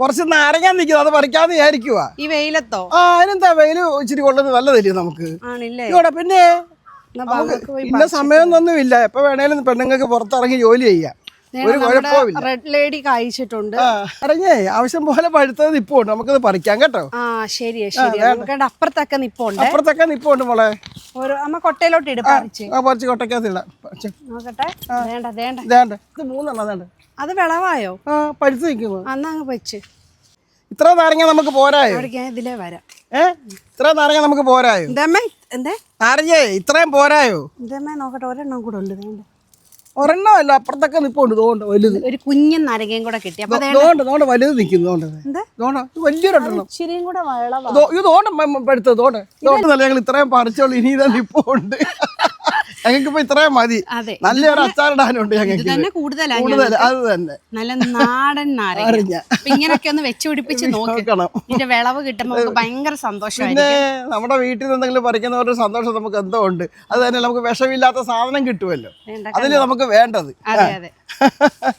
കുറച്ച് നാരങ്ങാൻ നിൽക്കുന്നത് അത് പറിക്കാന്ന് വിചാരിക്കുക ഈ വെയിലത്തോ? ആ അതിനെന്താ വെയിൽ ഇച്ചിരി കൊള്ളുന്നത് നല്ലതല്ലേ നമുക്ക്? ഇവിടെ പിന്നെ ഇന്ന സമയമൊന്നും ഇല്ല എപ്പോ വേണേലും പെണ്ണുങ്ങൾക്ക് പുറത്തിറങ്ങി ജോലി ചെയ്യാം. ഒരു കുഴപ്പമില്ല റെഡ് ലേഡി കായിച്ചിട്ടുണ്ട് അറിഞ്ഞേ ആവശ്യം പോലെ പഴുത്തത് നിപ്പുണ്ട്. നമുക്കത് പറിക്കാം കേട്ടോ? ആ ശരി നമുക്ക് അപ്പുറത്തൊക്കെ നിപ്പുണ്ട്. അപ്പുറത്തൊക്കെ നിപ്പുണ്ട് മോളെ. ഒരു അമ്മ കൊട്ടയിലോട്ട് ഇട് പറിച്ച്. ആ പറിച്ച് കൊട്ടക്കകത്ത് ഇടാം. നോക്കട്ടെ. വേണ്ട വേണ്ട. ഇതാണ്ട് ഇത് മൂന്നെണ്ണം അത് വിളവായോ? ആ പഴുത്ത് നിൽക്കുമോ അന്ന് അങ്ങ് ഇത്ര നാരങ്ങ നമുക്ക് പോരായോ? അവിടേക്ക് ഞാൻ ഇതിലേ വരാം. ഏ? ഇത്ര നാരങ്ങ നമുക്ക് പോരായോ? എന്തേ? നാരങ്ങേ ഇത്രയും പോരായോ? എന്തേ നോക്കട്ടെ ഒരെണ്ണം കൂടെ ഉണ്ട് വേണ്ട. ഒരെണ്ണം അല്ല അപ്പുറത്തൊക്കെ നിപ്പുണ്ട് തോണ്ട് വലുത് ഒരു കുഞ്ഞൻ നരകയും കൂടെ കിട്ടി അപ്പൊ തോണ്ട് തോണ്ട് വലുത് നിൽക്കുന്നു തോണ്ട് വലിയൊരെണ്ണം ഇച്ചിരിയും കൂടെ വിളവാ ദോ- ഇത് തോണ്ട തോണ്ട് തോണ്ട് നല്ല ഞങ്ങൾ ഇത്രയും പറിച്ചോളൂ ഇനി ഇതാ നിപ്പുണ്ട് ഞങ്ങൾക്ക് ഇപ്പൊ ഇത്രയും മതി. നല്ലൊരു അച്ചാറിടാനുണ്ട് ഞങ്ങൾക്ക് തന്നെ കൂടുതൽ അത് തന്നെ. നല്ല നാടൻ നാരങ്ങ. ഇങ്ങനൊക്കെ ഒന്ന് വെച്ച് പിടിപ്പിച്ച് നോക്ക്. നോക്കണം. ഇതിന്റെ വിളവ് കിട്ടുമ്പോൾ ഭയങ്കര സന്തോഷം പിന്നെ നമ്മുടെ വീട്ടിൽ നിന്ന് എന്തെങ്കിലും പറിക്കുന്ന ഒരു സന്തോഷം നമുക്ക് എന്തോ ഉണ്ട്. അത് തന്നെ നമുക്ക് വിഷമില്ലാത്ത സാധനം കിട്ടുമല്ലോ. അതിൽ നമുക്ക് വേണ്ടത്. അതെ അതെ.